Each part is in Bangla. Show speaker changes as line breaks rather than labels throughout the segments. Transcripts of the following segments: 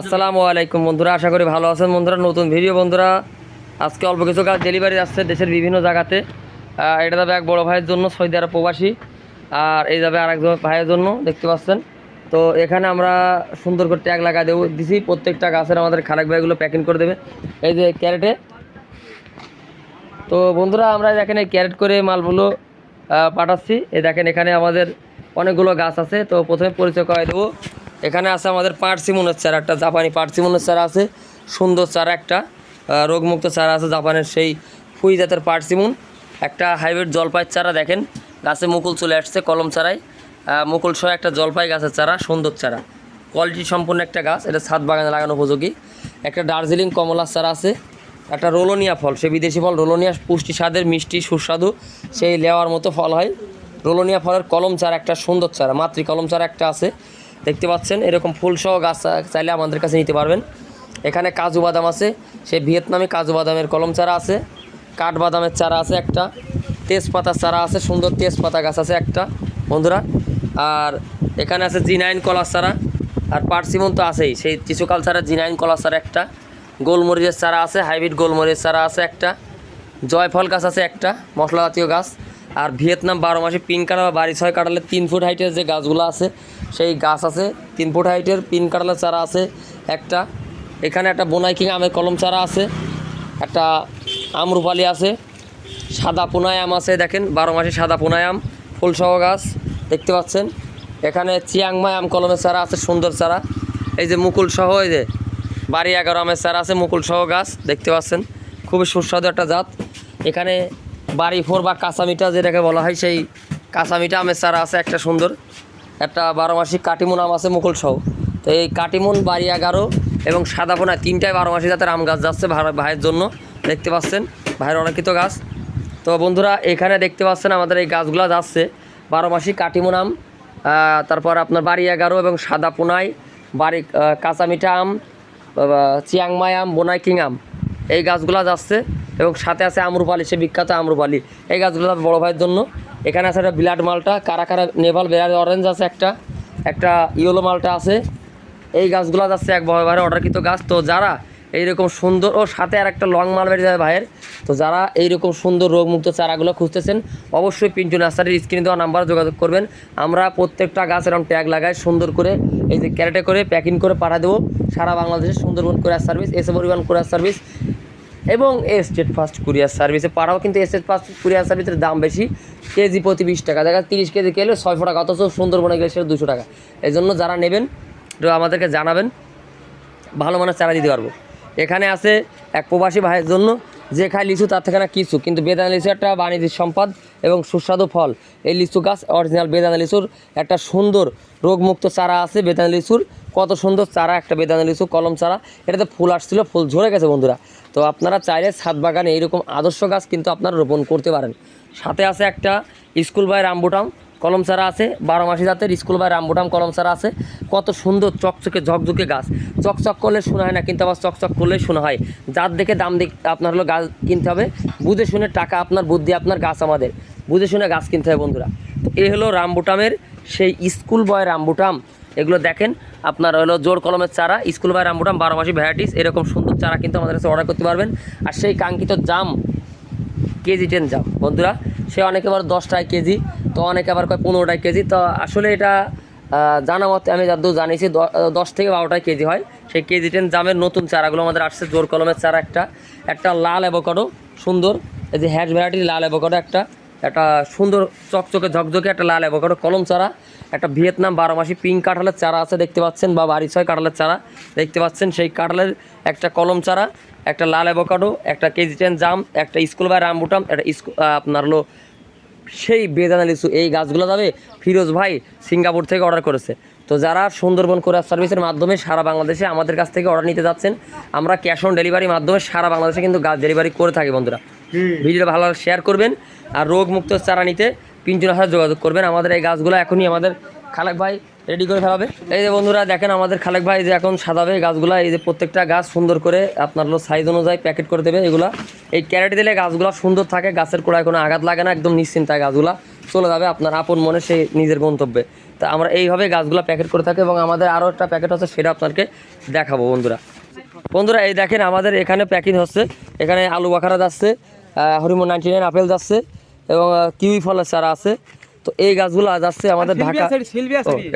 আসসালামু আলাইকুম বন্ধুরা, আশা করি ভালো আছেন। বন্ধুরা, নতুন ভিডিও বন্ধুরা, আজকে অল্প কিছু কাজ ডেলিভারি আসছে দেশের বিভিন্ন জায়গাতে। এটা যাবে এক বড় ভাইয়ের জন্য সৌদি আরব প্রবাসী। আর এই যাবে আর একজন ভাইয়ের জন্য, দেখতে পাচ্ছেন। তো এখানে আমরা সুন্দর করে ট্যাগ লাগা দেবো। দিছি, প্রত্যেকটা গাছের আমাদের খারাক ভাইগুলো প্যাকিং করে দেবে। এই যে ক্যারেটে। তো বন্ধুরা, আমরা এই ক্যারেট করে মালগুলো পাঠাচ্ছি। এই দেখেন এখানে আমাদের অনেকগুলো গাছ আছে তো প্রথমে পরিচয় করাই দেবো। এখানে আছে আমাদের পার্সিমনের চারা একটা জাপানি পার্সিমনের চারা আছে সুন্দর চারা একটা। রোগমুক্ত চারা আছে জাপানের সেই ফুই জাতের পার্সিমন একটা হাইব্রিড জলপাইয়ের চারা দেখেন গাছে মুকুল চলে আসছে কলম আহ, মুকুল সহ একটা জলপাই গাছের চারা সুন্দর চারা। কোয়ালিটি সম্পূর্ণ একটা গাছ এটা ছাদ বাগানে লাগানো উপযোগী। একটা দার্জিলিং কমলার চারা আছে একটা রোলোনিয়া ফল সে বিদেশি ফল রোলোনিয়া পুষ্টি স্বাদের মিষ্টি সুস্বাদু সেই লেওয়ার মতো ফল হয়। রোলোনিয়া ফলের কলম চারা একটা সুন্দর চারা, মাতৃ কলম চারা একটা আছে। দেখতে পাচ্ছেন, এরকম ফুলসহ গাছ চাইলে আমাদের কাছে নিতে পারবেন। এখানে কাজু বাদাম আছে, সে ভিয়েতনামি কাজু বাদামের কলম চারা আছে কাঠবাদামের চারা আছে একটা তেজপাতার চারা আছে, সুন্দর তেজপাতা গাছ আছে একটা, বন্ধুরা। আর এখানে আছে জিনাইন কলার চারা, আর পার্সিমন তো আছেই, সেই কিছুকাল ছাড়া জিনাইন কলার চারা একটা, গোলমরিচের চারা আছে, হাইব্রিড গোলমরিচ চারা আছে একটা, জয়ফল গাছ আছে একটা মশলা জাতীয় গাছ। আর ভিয়েতনাম বারো মাসে পিন কাটা বা বাড়ি ছয় কাটালে তিন ফুট হাইটের যে গাছগুলো আছে, সেই গাছ আছে, তিন ফুট হাইটের পিন কাটালের চারা আছে একটা। এখানে একটা বোনাই কিং আমের কলম চারা আছে, একটা আমরুপালি আছে, সাদা পোনায় আম আছে, দেখেন, বারো মাসে সাদা পোনায় আম, ফুলসহ গাছ, দেখতে পাচ্ছেন। এখানে চিয়াংমাই আম কলমের চারা আছে, সুন্দর চারা। এই যে মুকুল সহ, এই যে বাড়ি এগারো আমের চারা আছে, মুকুল সহ গাছ, দেখতে পাচ্ছেন। খুবই সুস্বাদু একটা জাত। এখানে বাড়ি ফোর বা কাঁচামিটা যেটাকে বলা হয়, সেই কাঁচামিটা আমের চারা আছে, একটা সুন্দর। একটা বারো মাসিক কাটিমুন আম আছে, মুকুল সহ। তো এই কাটিমুন বাড়ি এগারো এবং সাদা পোনা তিনটায় বারো মাসি জাতের আম গাছ যাচ্ছে ভাই- ভাইয়ের জন্য। দেখতে পাচ্ছেন, ভাইয়ের অনেকিত গাছ। তো বন্ধুরা, এখানে দেখতে পাচ্ছেন আমাদের এই গাছগুলো যাচ্ছে। বারো মাসি কাটিমুন আম তারপর আপনার বাড়ি এগারো এবং সাদা পোনাই বাড়ি কাঁচামিঠা আম চিয়াংমাই আম, বোনাই কিং আম। এই গাছগুলো যাচ্ছে। এবং সাথে আছে আমরুপালি সে বিখ্যাত আমরুপালি এই গাছগুলো বড় ভাইয়ের জন্য। এখানে আছে একটা বিলাট মালটা কারা কারা নেভাল বেড়ার অরেঞ্জ আছে একটা একটা ইয়েলো মালটা আছে। এই গাছগুলো যাচ্ছে এক বড় ভাইয়ের অর্ডারকৃত গাছ। তো যারা এইরকম সুন্দর ও সাথে আর একটা লং মাল বেরিয়ে যাবে ভাইয়ের, তো যারা এইরকম সুন্দর রোগমুক্ত চারাগুলো খুঁজতেছেন, অবশ্যই পিন্টু নার্সারির স্ক্রিনে দেওয়া নাম্বারে যোগাযোগ করবেন। আমরা প্রত্যেকটা গাছ এরকম ট্যাগ লাগাই, সুন্দর করে এই যে ক্যারেটে করে প্যাকিং করে পাঠা দেবো। সারা বাংলাদেশে Sundarban courier service S A Paribahan courier service এবং স্টেট ফার্স্ট কুরিয়ার সার্ভিসে পাঠাও কিন্তু স্টেট ফার্স্ট কুরিয়ার সার্ভিসের দাম বেশি। কেজি প্রতি বিশ টাকা। দেখা তিরিশ কেজি গেলে ছয়শো টাকা, অথচ সুন্দরবনে গেলে সেটা দুশো টাকা। এই জন্য যারা নেবেন, একটু আমাদেরকে জানাবেন। ভালো মানের চারা দিতে পারব। এখানে আছে এক প্রবাসী ভাইয়ের জন্য, যে খায় লিচু, তার থেকে না কিছু। কিন্তু বেদানা লিচু একটা বাণিজ্যিক সম্পদ এবং সুস্বাদু ফল। এই লিচু গাছ অরিজিনাল বেদানা লিচুর একটা সুন্দর রোগমুক্ত চারা আছে বেদানা লিচুর। কত সুন্দর চারা, একটা বেদানা লিচু, কলম চারা। এটাতে ফুল আসছিল, ফুল ঝরে গেছে বন্ধুরা। তো আপনারা চাইলে ছাদ বাগানে এইরকম আদর্শ গাছ কিন্তু আপনারা রোপণ করতে পারেন। সাথে আছে একটা স্কুল বাই রামবুটাম, কলম চারা আছে, বারো মাসি জাতের স্কুল বা রামবুটাম কলম চারা আছে। কত সুন্দর চকচকে, ঝকঝকে গাছ। চকচক করলে শোনা হয় না, কিন্তু আবার চকচক করলেই শোনা হয়। যার দেখে দাম দিক, আপনার হলো গাছ কিনতে হবে। বুঝে শুনে টাকা, আপনার বুদ্ধি, আপনার গাছ আমাদের। বুঝে শুনে গাছ কিনতে হবে বন্ধুরা। তো এই হলো রামবুটামের সেই স্কুল বয় রামবুটাম। এগুলো দেখেন। আপনার হলো জোর কলমের চারা, স্কুল বয় রামবুটাম বারো মাসি ভ্যারাইটিস, এরকম সুন্দর চারা কিন্তু আমাদের কাছে অর্ডার করতে পারবেন। আর সেই কাঙ্ক্ষিত জাম, কেজি টেন জাম, বন্ধুরা, সে অনেকে আবার দশ টাকা কেজি, তো অনেকে আবার কয় পনেরো টাকা কেজি। তো আসলে এটা জানা মতে আমি যতদূর জানিয়েছি দশ থেকে বারো টাকা কেজি হয়। সেই কেজি টেন জামের নতুন চারাগুলো আমাদের আসছে, জোর কলমের চারা একটা। একটা লাল অ্যাভোকাডো, সুন্দর। এই যে হ্যাশ ভ্যারাইটির লাল অ্যাভোকাডো একটা। একটা সুন্দর চকচকে ঝকঝকে একটা লাল অ্যাভোকাডো কলম চারা একটা ভিয়েতনাম বারো মাসি পিঙ্ক কাঁঠালের চারা আছে দেখতে পাচ্ছেন বা বাড়ি ছয় কাঁঠালের চারা দেখতে পাচ্ছেন সেই কাঁঠালের একটা কলম চারা একটা লাল অ্যাভোকাডো একটা কেজি টেন জাম একটা স্কুল বা রামবুটাম একটা স্কুল আপনার হলো সেই বেদানা লিচু এই গাছগুলো যাবে ফিরোজ ভাই সিঙ্গাপুর থেকে অর্ডার করেছে। তো যারা সুন্দরবন কোরিয়ার সার্ভিসের মাধ্যমে সারা বাংলাদেশে আমাদের কাছ থেকে অর্ডার নিতে যাচ্ছেন আমরা ক্যাশ অন ডেলিভারির মাধ্যমে সারা বাংলাদেশে কিন্তু গাছ ডেলিভারি করে থাকি বন্ধুরা। ভিডিওটা ভালো শেয়ার করবেন। আর রোগ মুক্ত চারা নিতে পিঞ্চুর সাথে যোগাযোগ করবেন। আমাদের এই গাছগুলো এখনই আমাদের খালেক ভাই রেডি করে ফেলাবে। এই যে বন্ধুরা, দেখেন আমাদের খালেক ভাই যে এখন সাজাবে গাছগুলা, এই যে প্রত্যেকটা গাছ সুন্দর করে আপনার সাইজ অনুযায়ী প্যাকেট করে দেবে এগুলা। এই ক্যারেট দিলে গাছগুলো সুন্দর থাকে, গাছের কোড়ায় কোনো আঘাত লাগে না, একদম নিশ্চিন্তায় গাছগুলা চলে যাবে আপনার আপন মনে, সেই নিজের গন্তব্যে। তা আমরা এইভাবে গাছগুলো প্যাকেট করে থাকি এবং আমাদের আরও একটা প্যাকেট হচ্ছে সেটা আপনাকে দেখাবো বন্ধুরা। বন্ধুরা, এই দেখেন আমাদের এখানে প্যাকিং হচ্ছে। এখানে আলু বাখারা যাচ্ছে হরিমন নাইনটি নাইন আপেল যাচ্ছে। এবং কিউই ফলের চারা আছে। তো এই গাছগুলো যাচ্ছে আমাদের ঢাকা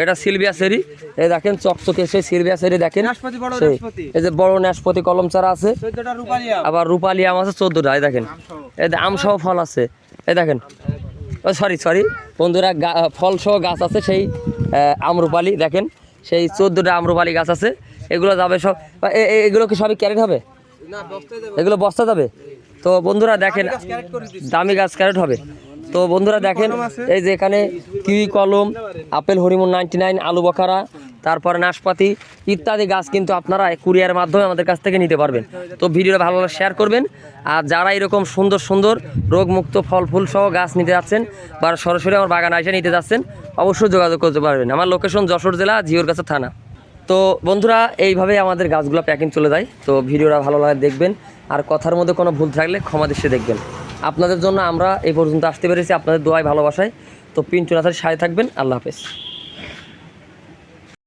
এটা সিলভিয়া সেরি। এই দেখেন চকচকে সেই সিলভিয়া সেরি দেখেন।
নাশপাতি, বড়
সেই,
নাশপাতি।
এই যে বড় নাশপতি কলম চারা আছে। আবার রূপালি আম আছে চোদ্দটা এই দেখেন। এই যে আম সহ ফল আছে। এই দেখেন। ও সরি সরি বন্ধুরা ফল সহ গাছ আছে সেই আহ, আম রূপালি দেখেন। সেই চোদ্দোটা আম রূপালি গাছ আছে। এগুলো যাবে সব এগুলো কি সবই ক্যারেট হবে?
না বস্তায় দেবো
এগুলো বস্তা যাবে? তো বন্ধুরা দেখেন, দামি গাছ ক্যারেট হবে। তো বন্ধুরা দেখেন, এই যে এখানে কিউই কলম, আপেল, হরিমন নাইনটি নাইন, আলু বখারা, তারপরে নাশপাতি ইত্যাদি গাছ কিন্তু আপনারা কুরিয়ার মাধ্যমে আমাদের কাছ থেকে নিতে পারবেন। তো ভিডিওটা ভালো শেয়ার করবেন। আর যারা এরকম সুন্দর সুন্দর রোগমুক্ত ফল ফুল সহ গাছ নিতে যাচ্ছেন বা সরাসরি আমার বাগান এসে নিতে যাচ্ছেন, অবশ্যই যোগাযোগ করতে পারবেন। আমার লোকেশন যশোর জেলা, জিওর কাছে থানা। তো বন্ধুরা, এইভাবে আমাদের গাছগুলো প্যাকিং চলে যায়। তো ভিডিওটা ভালো লাগে দেখবেন। আর কথার মধ্যে কোনো ভুল থাকলে ক্ষমা দৃষ্টি দেখবেন। আপনাদের জন্য আমরা এই পর্যন্ত আসতে পেরেছি আপনাদের দোয়ায়, ভালোবাসায়। তো পিন্টু নাথের সাথে থাকবেন। আল্লাহ হাফেজ।